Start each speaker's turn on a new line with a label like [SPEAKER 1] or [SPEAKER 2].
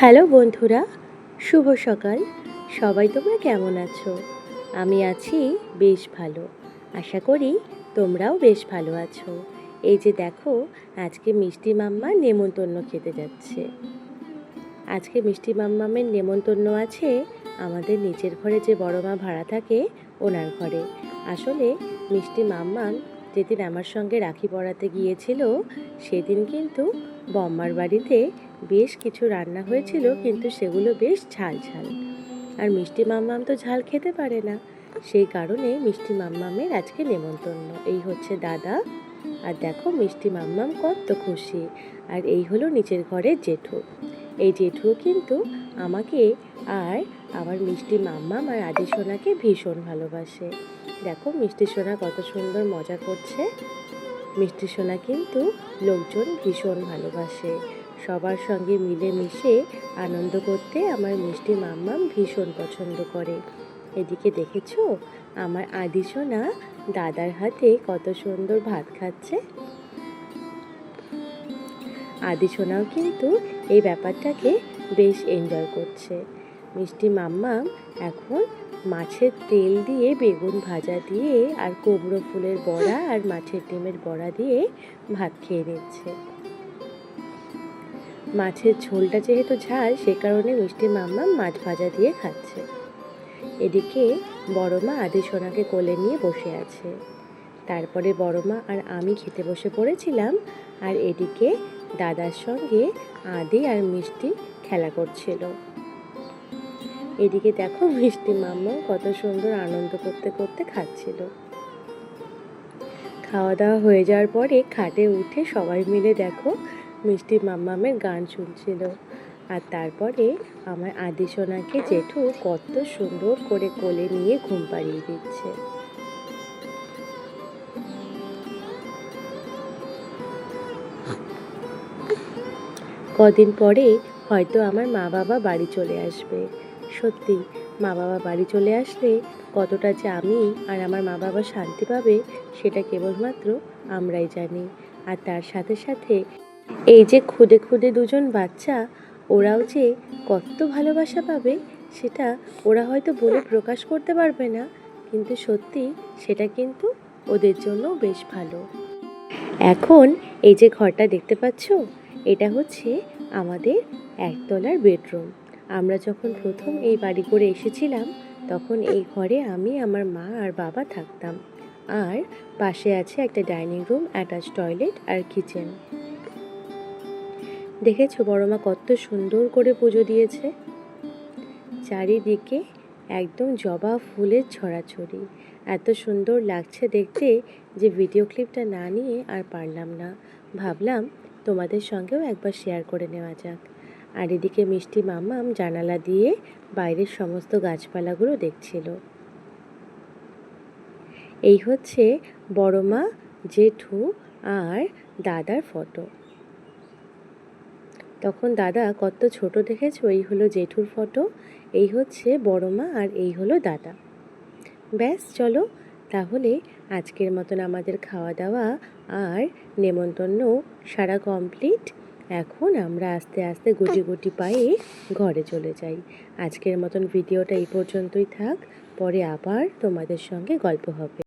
[SPEAKER 1] Hello বন্ধুরা, শুভ সকাল। সবাই তোমরা কেমন আছো? আমি আছি বেশ ভালো। আশা করি তোমরাও বেশ ভালো আছো। এই যে দেখো, আজকে মিষ্টি মাম্মা নেমন্তন্ন খেতে যাচ্ছে। আজকে মিষ্টি মাম্মামের নেমন্তন্ন আছে আমাদের নিচের ঘরে যে বড় মা ভাড়া থাকে ওনার ঘরে। আসলে মিষ্টি মাম্মাম যেদিন আমার সঙ্গে রাখি পরাতে গিয়েছিল, সেদিন কিন্তু বম্মার বাড়িতে বেশ কিছু রান্না হয়েছিল, কিন্তু সেগুলো বেশ ঝাল ঝাল আর মিষ্টি মাম্মাম তো ঝাল খেতে পারে না। সেই কারণে মিষ্টি মাম্মামের আজকে নেমন্তন্ন। এই হচ্ছে দাদা। আর দেখো মিষ্টি মাম্মাম কত খুশি। আর এই হলো নিচের ঘরের জেঠু। এই জেঠুও কিন্তু আমাকে আর আমার মিষ্টি মাম্মাম আর আদি সোনাকে ভীষণ ভালোবাসে। দেখো মিষ্টি সোনা কত সুন্দর মজা করছে। মিষ্টি সোনা কিন্তু লোকজন ভীষণ ভালোবাসে। সবার সঙ্গে মিলেমিশে আনন্দ করতে আমার মিষ্টি মাম্মাম ভীষণ পছন্দ করে। এদিকে দেখেছ? আমার আদি সোনা দাদার হাতে কত সুন্দর ভাত খাচ্ছে। আদি সোনাও কিন্তু এই ব্যাপারটাকে বেশ এনজয় করছে। মিষ্টি মাম্মাম এখন মাছের তেল দিয়ে বেগুন ভাজা দিয়ে আর কুমড়ো ফুলের বড়া আর মাছের ডিমের বড়া দিয়ে ভাত খেয়ে নিচ্ছে। মাছের ঝোলটা যেহেতু ঝাল, সে কারণে মিষ্টি মাম্মা মাছ ভাজা দিয়ে খাচ্ছে। এদিকে বড় মা আদি সোনাকে কোলে নিয়ে বসে আছে। তারপরে বড় মা আর আমি খেতে বসে পড়েছিলাম আর এদিকে দাদার সঙ্গে আদি আর মিষ্টি খেলা করছিল। এদিকে দেখো মিষ্টি মাম্মা কত সুন্দর আনন্দ করতে করতে খাচ্ছিল। খাওয়া দাওয়া হয়ে যাওয়ার পরে খাটে উঠে সবাই মিলে দেখো মিষ্টি মাম্মামের গান শুনছিল। আর তারপরে আমার আদি সোনাকে জেঠু কত সুন্দর করে কোলে নিয়ে ঘুম পাড়িয়ে দিচ্ছে। কদিন পরে হয়তো আমার মা বাবা বাড়ি চলে আসবে। সত্যি, মা বাবা বাড়ি চলে আসলে কতটা যে আমি আর আমার মা বাবা শান্তি পাবে, সেটা কেবলমাত্র আমরাই জানি। আর তার সাথে সাথে এই যে খুদে খুদে দুজন বাচ্চা, ওরাও যে কত ভালোবাসা পাবে, সেটা ওরা হয়তো বলে প্রকাশ করতে পারবে না, কিন্তু সত্যি সেটা কিন্তু ওদের জন্য বেশ ভালো। এখন এই যে ঘরটা দেখতে পাচ্ছ, এটা হচ্ছে আমাদের একতলার বেডরুম। আমরা যখন প্রথম এই বাড়ি করে এসেছিলাম, তখন এই ঘরে আমি, আমার মা আর বাবা থাকতাম। আর পাশে আছে একটা ডাইনিং রুম অ্যাটাচ টয়লেট আর কিচেন। দেখেছ বড়মা কত সুন্দর করে পুজো দিয়েছে? চারিদিকে একদম জবা ফুলের ছড়াছড়ি। এত সুন্দর লাগছে দেখতে যে ভিডিও ক্লিপটা না নিয়ে আর পারলাম না। ভাবলাম তোমাদের সঙ্গেও একবার শেয়ার করে নেওয়া যাক। আর এদিকে মিষ্টি মামাম জানালা দিয়ে বাইরের সমস্ত গাছপালাগুলো দেখছিল। এই হচ্ছে বড় মা জেঠু আর দাদার ফটো তখন দাদা, কত ছোট দেখেছ? এই হলো জেঠুর ফটো, এই হচ্ছে বড় মা, আর এই হলো দাদা। ব্যাস, চলো। তাহলে আজকের মতন আমাদের খাওয়া দাওয়া আর নেমন্তন্ন সারা কমপ্লিট। এখন আমরা আস্তে আস্তে গুটি গুটি পায়ে ঘরে চলে যাই। আজকের মতন ভিডিওটা এই পর্যন্তই থাক। পরে আবার তোমাদের সঙ্গে গল্প হবে।